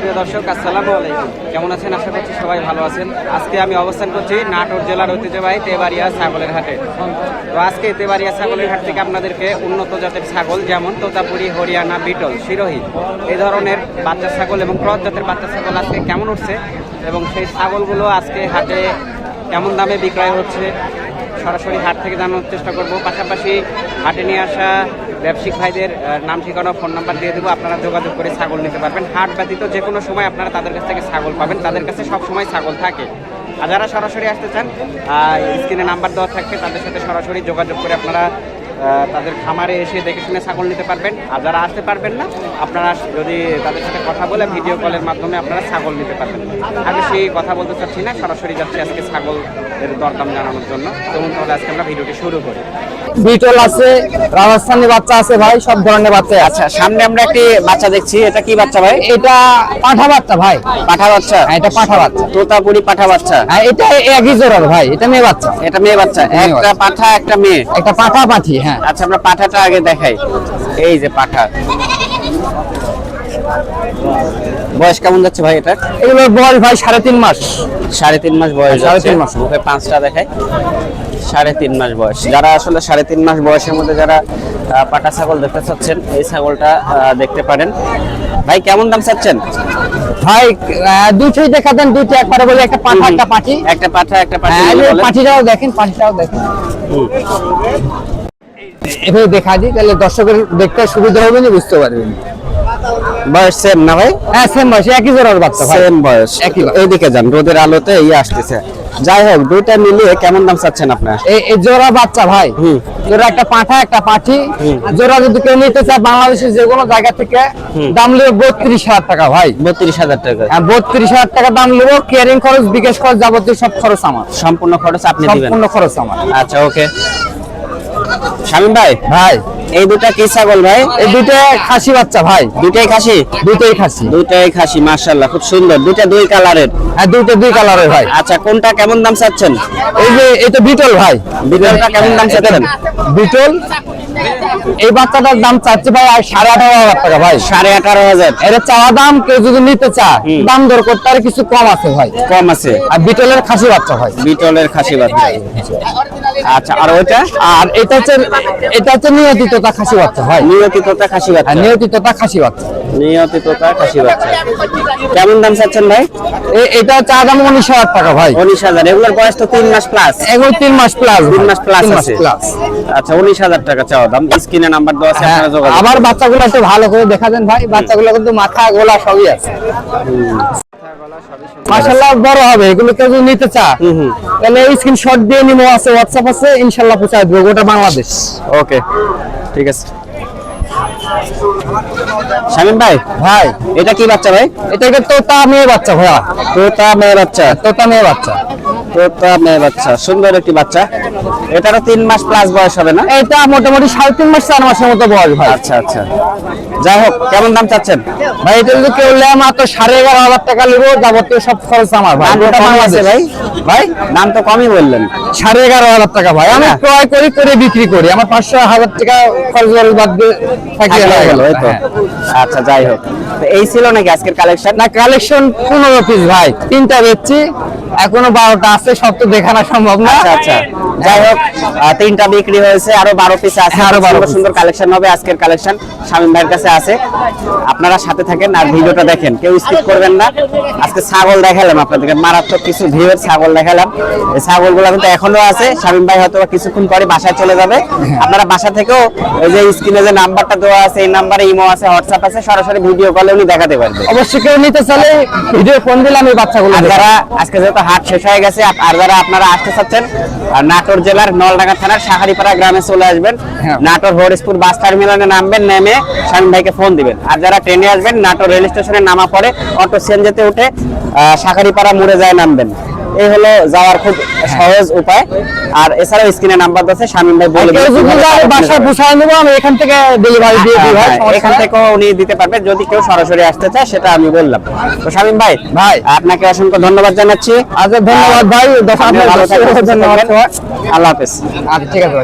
সুপ্রিয় দর্শক, আসসালামু আলাইকুম। কেমন আছেন? আশা করছি সবাই ভালো আছেন। আজকে আমি অবস্থান করছি নাটোর জেলার ঐতিহ্যবাহী তেবাড়িয়া ছাগলের হাটে। তো আজকে তেবাড়িয়া ছাগলের হাট থেকে আপনাদেরকে উন্নত জাতের ছাগল যেমন তোতাপুরি, হরিয়ানা, বিটল, শিরোহী, এই ধরনের বাচ্চা ছাগল এবং ক্রস জাতের বাচ্চা ছাগল আজকে কেমন উঠছে এবং সেই ছাগলগুলো আজকে হাটে কেমন দামে বিক্রয় হচ্ছে? সরাসরি হাট থেকে জানানোর চেষ্টা করব। পাশাপাশি হাটে নিয়ে আসা ব্যবসায়িক ভাইদের নাম, ঠিকানা, ফোন নাম্বার দিয়ে দেবো। আপনারা যোগাযোগ করে ছাগল নিতে পারবেন। হাট ব্যতীত যে কোনো সময় আপনারা তাদের কাছ থেকে ছাগল পাবেন। তাদের কাছে সব সময় ছাগল থাকে। আর যারা সরাসরি আসতে চান স্ক্রিনে নাম্বার দেওয়া থাকবে। তাদের সাথে সরাসরি যোগাযোগ করে আপনারা তাদের খামারে এসে দেখে শুনে ছাগল নিতে পারবেন। আর যারা আসতে পারবেন না, আপনারা যদি তাদের সাথে কথা বলে ভিডিও কলের মাধ্যমে আপনারা ছাগল নিতে পারবেন। আমি সেই কথা বলতে চাচ্ছি না, সরাসরি যাচ্ছি আজকে ছাগলের দরদাম জানানোর জন্য। তখন তাহলে আজকে আমরা ভিডিওটি শুরু করি। বিটল আছে রাজস্থানি বাচ্চা আছে ভাই সব ধরনের বাচ্চা আছে। আচ্ছা সামনে আমরা একটি বাচ্চা দেখছি। এটা কি বাচ্চা ভাই? এটা পাঠা বাচ্চা ভাই। পাঠা বাচ্চা? হ্যাঁ, এটা পাঠা বাচ্চা। তোতাপুরি পাঠা বাচ্চা? হ্যাঁ, এটা একই জোড়ার ভাই এটা মেয়ে বাচ্চা। এটা মেয়ে বাচ্চা। একটা পাঠা একটা মেয়ে। একটা পাঠা পাঠি হ্যাঁ। আচ্ছা আমরা পাঠাটা আগে দেখাই। এই যে পাঠা। বয়স কেমন যাচ্ছে ভাই এটা এগুলোর বয়স ভাই সাড়ে তিন মাস। সাড়ে তিন মাস বয়স সাড়ে তিন মাস। মুখে পাঁচটা দেখায় সাড়ে তিন মাস বয়স। যারা আসলে সাড়ে তিন মাস বয়সের মধ্যে যারা পাটা ছাগল দেখতে চাচ্ছেন এই ছাগলটা দেখতে পারেন। ভাই কেমন দাম চাচ্ছেন? ভাই দেখা দেন একবারে বলে একটা পাঠা একটা পাঠি। একটা পাঠা একটা পাঠা হ্যাঁ, এই। পাঠিটাও দেখেন পাঠিটাও দেখেন। এভাবে দেখা দিই তাহলে দর্শকের দেখতে সুবিধা হবে না বুঝতে পারবেন। বয়স সেম না ভাই? হ্যাঁ সেম বয়স একই জোড়ার বাচ্চা ভাই। সেম বয়স। একই। এইদিকে যান রোদের আলোতে ইয়ে আসতেছে। যাই হোক দুইটা মিলিয়ে কেমন দাম চাচ্ছেন আপনার? এই জোড়া বাচ্চা ভাই। জোড়া একটা পাঠা একটা পাঠি। জোড়া যদি কেউ নিতে চায় বাংলাদেশের যে কোনো জায়গা থেকে দাম নেবে বত্রিশ হাজার টাকা ভাই। বত্রিশ হাজার টাকা। হ্যাঁ বত্রিশ হাজার টাকা দাম নেব কেয়ারিং খরচ বিকাশ খরচ যাবতীয় সব খরচ আমার। সম্পূর্ণ খরচ আপনি সম্পূর্ণ খরচ আমার। আচ্ছা ওকে। শামিম ভাই? ভাই। এই দুটা কি ছাগল ভাই? এই দুইটা খাসি বাচ্চা ভাই। দুটাই খাসি? দুটাই খাসি। দুটাই খাসি মাশাআল্লাহ খুব সুন্দর। দুটা দুই কালারের। হ্যাঁ দুটো দুই কালারের ভাই। আচ্ছা কোনটা কেমন দাম চাচ্ছেন? এই যে এটা বিটল ভাই। বিটলটা কেমন দাম চাচ্ছেন? বিটল? এই বাচ্চাটার দাম চাচ্ছে ভাই সাড়ে আঠারো হাজার টাকা ভাই। সাড়ে আঠারো হাজার। এটা চাওয়া দাম কেউ যদি নিতে হুম। দাম দর করতে আর কিছু কম আছে ভাই। কম আছে। আর বিটলের খাসি বাচ্চা ভাই। বিটলের খাসি বাচ্চা। আচ্ছা আর ওইটা? আর এটা হচ্ছে এটা হচ্ছে নিয়তিততা খাসি বাচ্চা ভাই। নিয়তিততা খাসি বাচ্চা। নিয়তিততা খাসি বাচ্চা। নিয়তিততা খাসি বাচ্চা। কেমন দাম চাচ্ছেন ভাই? এটা চা দাম উনিশ হাজার টাকা ভাই। উনিশ হাজার। এগুলোর বয়স তো তিন মাস প্লাস এগুলো তিন মাস প্লাস তিন মাস প্লাস আছে। আচ্ছা উনিশ হাজার টাকা চাওয়া দাম। স্ক্রিনে নাম্বার দেওয়া আছে হ্যাঁ, আপনারা যোগাযোগ আবার বাচ্চাগুলো একটু ভালো করে দেখা দেন ভাই। বাচ্চাগুলো কিন্তু মাথা গোলা সবই আছে। মাশাল্লাহ বড় হবে এগুলো কেউ যদি নিতে চা হুম হুম। স্ক্রিনশট দিয়ে নিমো আছে হোয়াটসঅ্যাপ আছে ইনশাল্লাহ পৌঁছায় দেবো গোটা বাংলাদেশ। ওকে ঠিক আছে। শামিম ভাই ভাই। এটা কি বাচ্চা ভাই? এটা তোতা মেয়ে বাচ্চা ভাইয়া? তোতা মেয়ে বাচ্চা। তোতা মেয়ে বাচ্চা। তোতা মেয়ে বাচ্চা সুন্দর একটি বাচ্চা। এটারও তিন মাস প্লাস বয়স হবে না? এটা মোটামুটি সাড়ে তিন মাস চার মাসের মতো বয়স ভাই। আচ্ছা আচ্ছা। যাই হোক কেমন দাম চাচ্ছেন? ভাই এটা যদি কেউ নেয় মাত্র সাড়ে এগারো হাজার টাকা নেব যাবতীয় সব খরচ আমার ভাই। দাম আছে ভাই। ভাই? দাম তো কমই বললেন। সাড়ে এগারো হাজার টাকা ভাই। আমি হ্যাঁ। ক্রয় করি করে বিক্রি করি। আমার পাঁচশো হাজার টাকা খরচ বাদ দিয়ে থাকি হয়ে। আচ্ছা যাই হোক। এই ছিল নাকি আজকের কালেকশন না কালেকশন পনেরো পিস ভাই। তিনটা বেচছি। এখনও বারোটা আছে সব তো দেখানো সম্ভব না। আচ্ছা আচ্ছা। যাই হোক তিনটা বিক্রি হয়েছে আরও বারো পিস আছে। হ্যাঁ, আরও 12 সুন্দর কালেকশন হবে আজকের কালেকশন শামিম ভাইয়ের কাছে আছে। আপনারা সাথে থাকেন আর ভিডিওটা দেখেন। কেউ স্কিপ করবেন না। আজকে ছাগল দেখালাম আপনাদেরকে। মারাত্মক কিছু ভিউয়ের ছাগল দেখালাম। এই ছাগলগুলো কিন্তু এখনও আছে। শামিম ভাই হয়তো কিছুক্ষণ পরে বাসায় চলে যাবে। আপনারা বাসা থেকেও ওই যে স্ক্রিনে যে নাম্বারটা দেওয়া আছে এই নাম্বারে ইমো আছে হোয়াটসঅ্যাপ আছে সরাসরি ভিডিও কলে উনি দেখাতে পারবে। অবশ্যই কেউ নিতে চাইলে ভিডিও ফোন দিলাম এই বাচ্চাগুলো যারা আজকে যেহেতু হাট শেষ হয়ে গেছে আর যারা আপনারা আসতে চাচ্ছেন নাটোর জেলার নলডাঙ্গা থানার সাহারিপাড়া গ্রামে চলে আসবেন হ্যাঁ। নাটোর হরিশপুর বাস টার্মিনালে নামবেন নেমে স্বামী ভাইকে ফোন দিবেন। আর যারা ট্রেনে আসবেন নাটোর রেল স্টেশনে নামা পরে অটো সিএনজিতে উঠে মোড়ে মুড়ে যায় নামবেন। এই হলো যাওয়ার খুব সহজ উপায়। আর এছাড়াও স্ক্রিনে নাম্বার আছে শামিম ভাই বলে বাসায় পোষায় নেব আমি এখান থেকে ডেলিভারি দিয়ে দিই ভাই হ্যাঁ, এখান থেকে উনি দিতে পারবে যদি কেউ সরাসরি আসতে চায় সেটা আমি বললাম। তো শামিম ভাই ভাই। আপনাকে অসংখ্য ধন্যবাদ জানাচ্ছি। আচ্ছা ধন্যবাদ ভাই। ভালো থাকবেন, ধন্যবাদ। আল্লাহ হাফেজ। আচ্ছা ঠিক আছে